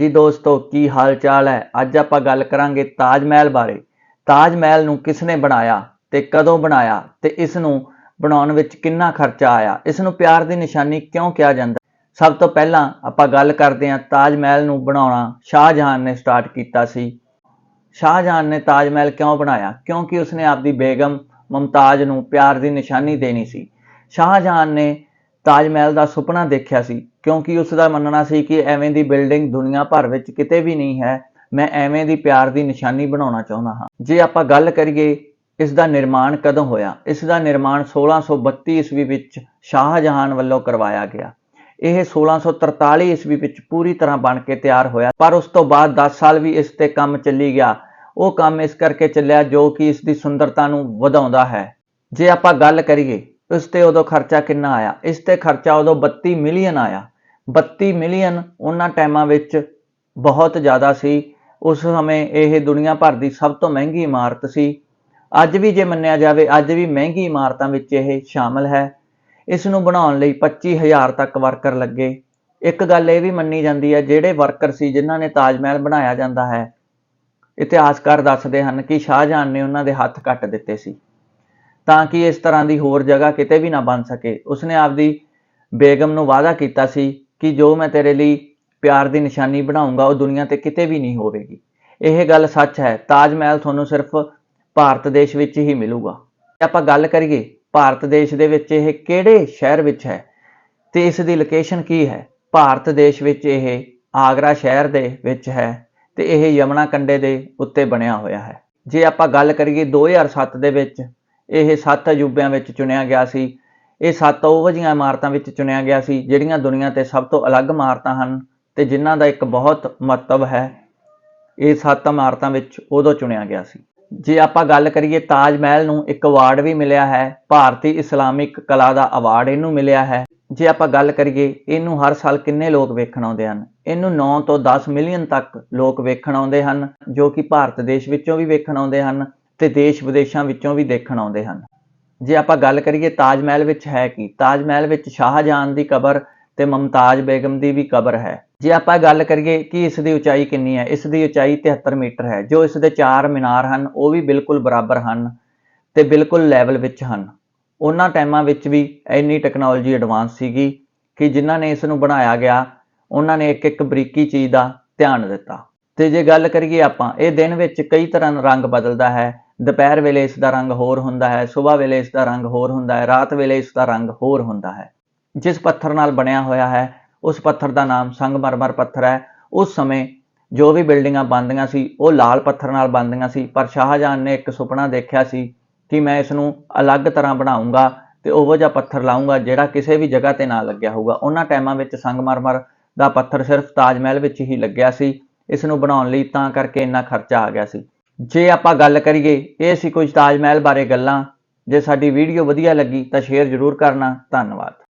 ਹਾਂਜੀ ਦੋਸਤੋ, ਕੀ ਹਾਲ ਚਾਲ ਹੈ? ਅੱਜ ਆਪਾਂ ਗੱਲ ਕਰਾਂਗੇ ਤਾਜ ਮਹਿਲ ਬਾਰੇ। ਤਾਜ ਮਹਿਲ ਨੂੰ ਕਿਸ ਨੇ ਬਣਾਇਆ ਤੇ ਕਦੋਂ ਬਣਾਇਆ ਤੇ ਇਸ ਨੂੰ ਬਣਾਉਣ ਵਿੱਚ ਕਿੰਨਾ ਖਰਚਾ ਆਇਆ? ਇਸ ਨੂੰ ਪਿਆਰ ਦੀ ਨਿਸ਼ਾਨੀ ਕਿਉਂ ਕਿਹਾ ਜਾਂਦਾ? ਸਭ ਤੋਂ ਪਹਿਲਾਂ ਆਪਾਂ ਗੱਲ ਕਰਦੇ ਹਾਂ ਤਾਜ ਮਹਿਲ ਨੂੰ ਬਣਾਉਣਾ। ਸ਼ਾਹਜਹਾਨ ਨੇ ਸਟਾਰਟ ਕੀਤਾ ਸੀ। ਸ਼ਾਹਜਹਾਨ ਨੇ ਤਾਜ ਮਹਿਲ ਕਿਉਂ ਬਣਾਇਆ? ਕਿਉਂਕਿ ਉਸਨੇ ਆਪਦੀ ਬੇਗਮ ਮੁਮਤਾਜ਼ ਨੂੰ ਪਿਆਰ ਦੀ ਨਿਸ਼ਾਨੀ ਦੇਣੀ ਸੀ। ਸ਼ਾਹਜਹਾਨ ਨੇ ਤਾਜ ਮਹਿਲ ਦਾ ਸੁਪਨਾ ਦੇਖਿਆ ਸੀ। ਕਿਉਂਕਿ ਉਸ ਦਾ ਮੰਨਣਾ ਸੀ ਕਿ ਐਵੇਂ ਦੀ ਬਿਲਡਿੰਗ ਦੁਨੀਆ ਭਰ ਵਿੱਚ ਕਿਤੇ ਵੀ ਨਹੀਂ ਹੈ, ਮੈਂ ਐਵੇਂ ਦੀ ਪਿਆਰ ਦੀ ਨਿਸ਼ਾਨੀ ਬਣਾਉਣਾ ਚਾਹੁੰਦਾ ਹਾਂ। ਜੇ ਆਪਾਂ ਗੱਲ ਕਰੀਏ, ਇਸ ਦਾ ਨਿਰਮਾਣ ਕਦੋਂ ਹੋਇਆ? ਇਸ ਦਾ ਨਿਰਮਾਣ 1632 ਈਸਵੀ ਵਿੱਚ ਸ਼ਾਹਜਹਾਨ ਵੱਲੋਂ ਕਰਵਾਇਆ ਗਿਆ। ਇਹ 1643 ਈਸਵੀ ਵਿੱਚ ਪੂਰੀ ਤਰ੍ਹਾਂ ਬਣ ਕੇ ਤਿਆਰ ਹੋਇਆ, ਪਰ ਉਸ ਤੋਂ ਬਾਅਦ 10 ਸਾਲ ਵੀ ਇਸ ਤੇ ਕੰਮ ਚੱਲੀ ਗਿਆ। ਉਹ ਕੰਮ ਇਸ ਕਰਕੇ ਚੱਲਿਆ ਜੋ ਕਿ ਇਸ ਦੀ ਸੁੰਦਰਤਾ ਨੂੰ ਵਧਾਉਂਦਾ ਹੈ। ਜੇ ਆਪਾਂ ਗੱਲ ਕਰੀਏ, ਇਸ ਤੇ ਉਦੋਂ ਖਰਚਾ ਕਿੰਨਾ ਆਇਆ? ਇਸ ਤੇ ਖਰਚਾ ਉਦੋਂ 32 ਮਿਲੀਅਨ ਆਇਆ। 32 ਮਿਲੀਅਨ ਉਹਨਾਂ ਟਾਈਮਾਂ ਵਿੱਚ ਬਹੁਤ ਜ਼ਿਆਦਾ ਸੀ। ਉਸ ਸਮੇਂ ਇਹ ਦੁਨੀਆ ਭਰ ਦੀ ਸਭ ਤੋਂ ਮਹਿੰਗੀ ਇਮਾਰਤ ਸੀ। ਅੱਜ ਵੀ ਜੇ ਮੰਨਿਆ ਜਾਵੇ, ਅੱਜ ਵੀ ਮਹਿੰਗੀ ਇਮਾਰਤਾਂ ਵਿੱਚ ਇਹ ਸ਼ਾਮਲ ਹੈ। ਇਸ ਨੂੰ ਬਣਾਉਣ ਲਈ 25000 ਤੱਕ ਵਰਕਰ ਲੱਗੇ। ਇੱਕ ਗੱਲ ਇਹ ਵੀ ਮੰਨੀ ਜਾਂਦੀ ਹੈ, ਜਿਹੜੇ ਵਰਕਰ ਸੀ, ਜਿਨ੍ਹਾਂ ਨੇ ਤਾਜ ਮਹਿਲ ਬਣਾਇਆ ਜਾਂਦਾ ਹੈ ਇਤਿਹਾਸਕਾਰ ਦੱਸਦੇ ਹਨ ਕਿ ਸ਼ਾਹਜਹਾਨ ਨੇ ਉਹਨਾਂ ਦੇ ਹੱਥ ਕੱਟ ਦਿੱਤੇ ਸੀ। ਤਾਂ ਕਿ ਇਸ ਤਰ੍ਹਾਂ ਦੀ ਹੋਰ ਜਗ੍ਹਾ ਕਿਤੇ ਵੀ ਨਾ ਬਣ ਸਕੇ। ਉਸਨੇ ਆਪਦੀ ਬੇਗਮ ਨੂੰ ਵਾਅਦਾ ਕੀਤਾ ਸੀ ਕਿ ਜੋ ਮੈਂ ਤੇਰੇ ਲਈ ਪਿਆਰ ਦੀ ਨਿਸ਼ਾਨੀ ਬਣਾਉਂਗਾ, ਉਹ ਦੁਨੀਆ ਤੇ ਕਿਤੇ ਵੀ ਨਹੀਂ ਹੋਵੇਗੀ। ਇਹ ਗੱਲ ਸੱਚ ਹੈ। ਤਾਜ ਮਹਿਲ ਤੁਹਾਨੂੰ ਸਿਰਫ ਭਾਰਤ ਦੇਸ਼ ਵਿੱਚ ਹੀ ਮਿਲੂਗਾ। ਆਪਾਂ ਗੱਲ ਕਰੀਏ, ਭਾਰਤ ਦੇਸ਼ ਦੇ ਵਿੱਚ ਇਹ ਕਿਹੜੇ ਸ਼ਹਿਰ ਵਿੱਚ ਹੈ? ਤੇ ਇਸ ਦੀ ਲੋਕੇਸ਼ਨ ਕੀ ਹੈ? ਭਾਰਤ ਦੇਸ਼ ਵਿੱਚ ਇਹ ਆਗਰਾ ਸ਼ਹਿਰ ਦੇ ਵਿੱਚ ਹੈ ਤੇ ਇਹ ਯਮਨਾ ਕੰਡੇ ਦੇ ਉੱਤੇ ਬਣਿਆ ਹੋਇਆ ਹੈ। ਜੇ ਆਪਾਂ ਗੱਲ ਕਰੀਏ 2007 ਦੇ ਵਿੱਚ ਇਹ ਸੱਤ ਅਜੂਬਿਆਂ ਵਿੱਚ ਚੁਣਿਆ ਗਿਆ ਸੀ। ਇਹ ਸੱਤ ਉਹ ਜਿਹੀਆਂ ਇਮਾਰਤਾਂ ਵਿੱਚ ਚੁਣਿਆ ਗਿਆ ਸੀ, ਜਿਹੜੀਆਂ ਦੁਨੀਆ ਤੇ ਸਭ ਤੋਂ ਅਲੱਗ ਇਮਾਰਤਾਂ ਹਨ ਤੇ ਜਿਨ੍ਹਾਂ ਦਾ ਇੱਕ ਬਹੁਤ ਮਹੱਤਵ ਹੈ, ਇਹ ਸੱਤ ਇਮਾਰਤਾਂ ਵਿੱਚ ਉਦੋਂ ਚੁਣਿਆ ਗਿਆ ਸੀ। ਜੇ ਆਪਾਂ ਗੱਲ ਕਰੀਏ, ਤਾਜ ਮਹਿਲ ਨੂੰ ਇੱਕ ਅਵਾਰਡ ਵੀ ਮਿਲਿਆ ਹੈ, ਭਾਰਤੀ ਇਸਲਾਮਿਕ ਕਲਾ ਦਾ ਅਵਾਰਡ ਇਹਨੂੰ ਮਿਲਿਆ ਹੈ। ਜੇ ਆਪਾਂ ਗੱਲ ਕਰੀਏ, ਇਹਨੂੰ ਹਰ ਸਾਲ ਕਿੰਨੇ ਲੋਕ ਵੇਖਣ ਆਉਂਦੇ ਹਨ? ਇਹਨੂੰ 9 ਤੋਂ 10 ਮਿਲੀਅਨ ਤੱਕ ਲੋਕ ਵੇਖਣ ਆਉਂਦੇ ਹਨ, ਜੋ ਕਿ ਭਾਰਤ ਦੇਸ਼ ਵਿੱਚੋਂ ਵੀ ਵੇਖਣ ਆਉਂਦੇ ਹਨ ਤੇ ਦੇਸ਼ ਵਿਦੇਸ਼ਾਂ ਵਿੱਚੋਂ ਵੀ ਦੇਖਣ ਆਉਂਦੇ ਹਨ। ਜੇ ਆਪਾਂ ਗੱਲ ਕਰੀਏ ਤਾਜ ਮਹਿਲ ਵਿੱਚ ਹੈ ਕੀ? ਤਾਜ ਮਹਿਲ ਵਿੱਚ ਸ਼ਾਹਜਹਾਨ ਦੀ ਕਬਰ ਤੇ ਮੁਮਤਾਜ਼ ਬੇਗਮ ਦੀ ਵੀ ਕਬਰ ਹੈ। ਜੇ ਆਪਾਂ ਗੱਲ ਕਰੀਏ ਕਿ ਇਸ ਦੀ ਉਚਾਈ ਕਿੰਨੀ ਹੈ, ਇਸ ਦੀ ਉਚਾਈ 73 ਮੀਟਰ ਹੈ। ਜੋ ਇਸ ਦੇ ਚਾਰ ਮੀਨਾਰ ਹਨ, ਉਹ ਵੀ ਬਿਲਕੁਲ ਬਰਾਬਰ ਹਨ ਤੇ ਬਿਲਕੁਲ ਲੈਵਲ ਵਿੱਚ ਹਨ। ਉਹਨਾਂ ਟਾਈਮਾਂ ਵਿੱਚ ਵੀ ਇੰਨੀ ਟੈਕਨੋਲੋਜੀ ਐਡਵਾਂਸ ਸੀਗੀ ਕਿ ਜਿਨ੍ਹਾਂ ਨੇ ਇਸ ਨੂੰ ਬਣਾਇਆ ਗਿਆ, ਉਹਨਾਂ ਨੇ ਇੱਕ ਇੱਕ ਬਰੀਕੀ ਚੀਜ਼ ਦਾ ਧਿਆਨ ਦਿੱਤਾ। ਤੇ ਜੇ ਗੱਲ ਕਰੀਏ ਆਪਾਂ, ਇਹ ਦਿਨ ਵਿੱਚ ਕਈ ਤਰ੍ਹਾਂ ਰੰਗ ਬਦਲਦਾ ਹੈ। ਦੁਪਹਿਰ ਵੇਲੇ ਇਸ ਦਾ ਰੰਗ ਹੋਰ ਹੁੰਦਾ ਹੈ, ਸਵੇਰ ਵੇਲੇ ਇਸ ਦਾ ਰੰਗ ਹੋਰ ਹੁੰਦਾ ਹੈ, ਰਾਤ ਵੇਲੇ ਇਸ ਦਾ ਰੰਗ ਹੋਰ ਹੁੰਦਾ ਹੈ। ਜਿਸ ਪੱਥਰ ਨਾਲ ਬਣਿਆ ਹੋਇਆ ਹੈ, ਉਸ ਪੱਥਰ ਦਾ ਨਾਮ ਸੰਗਮਰਮਰ ਪੱਥਰ ਹੈ। ਉਸ ਸਮੇਂ ਜੋ ਵੀ ਬਿਲਡਿੰਗਾਂ ਬਣਦੀਆਂ ਸੀ, ਉਹ ਲਾਲ ਪੱਥਰ ਨਾਲ ਬਣਦੀਆਂ ਸੀ, ਪਰ ਸ਼ਾਹਜਹਾਨ ਨੇ ਇੱਕ ਸੁਪਨਾ ਦੇਖਿਆ ਸੀ ਕਿ ਮੈਂ ਇਸ ਨੂੰ ਅਲੱਗ ਤਰ੍ਹਾਂ ਬਣਾਉਂਗਾ ਤੇ ਉਹੋ ਜਿਹਾ ਪੱਥਰ ਲਾਉਂਗਾ ਜਿਹੜਾ ਕਿਸੇ ਵੀ ਜਗ੍ਹਾ ਤੇ ਨਾ ਲੱਗਿਆ ਹੋਊਗਾ। ਉਹਨਾਂ ਟਾਈਮਾਂ ਵਿੱਚ ਸੰਗਮਰਮਰ ਦਾ ਪੱਥਰ ਸਿਰਫ ਤਾਜ ਮਹਿਲ ਵਿੱਚ ਹੀ ਲੱਗਿਆ ਸੀ। ਇਸ ਨੂੰ ਬਣਾਉਣ ਲਈ ਤਾਂ ਕਰਕੇ ਇੰਨਾ ਖਰਚਾ ਆ ਗਿਆ ਸੀ। ਜੇ ਆਪਾਂ ਗੱਲ ਕਰੀਏ ਇਹ ਸੀ ਕੁਝ ਤਾਜ ਮਹਿਲ ਬਾਰੇ ਗੱਲਾਂ। ਜੇ ਸਾਡੀ ਵੀਡੀਓ ਵਧੀਆ ਲੱਗੀ ਤਾਂ ਸ਼ੇਅਰ ਜ਼ਰੂਰ ਕਰਨਾ। ਧੰਨਵਾਦ।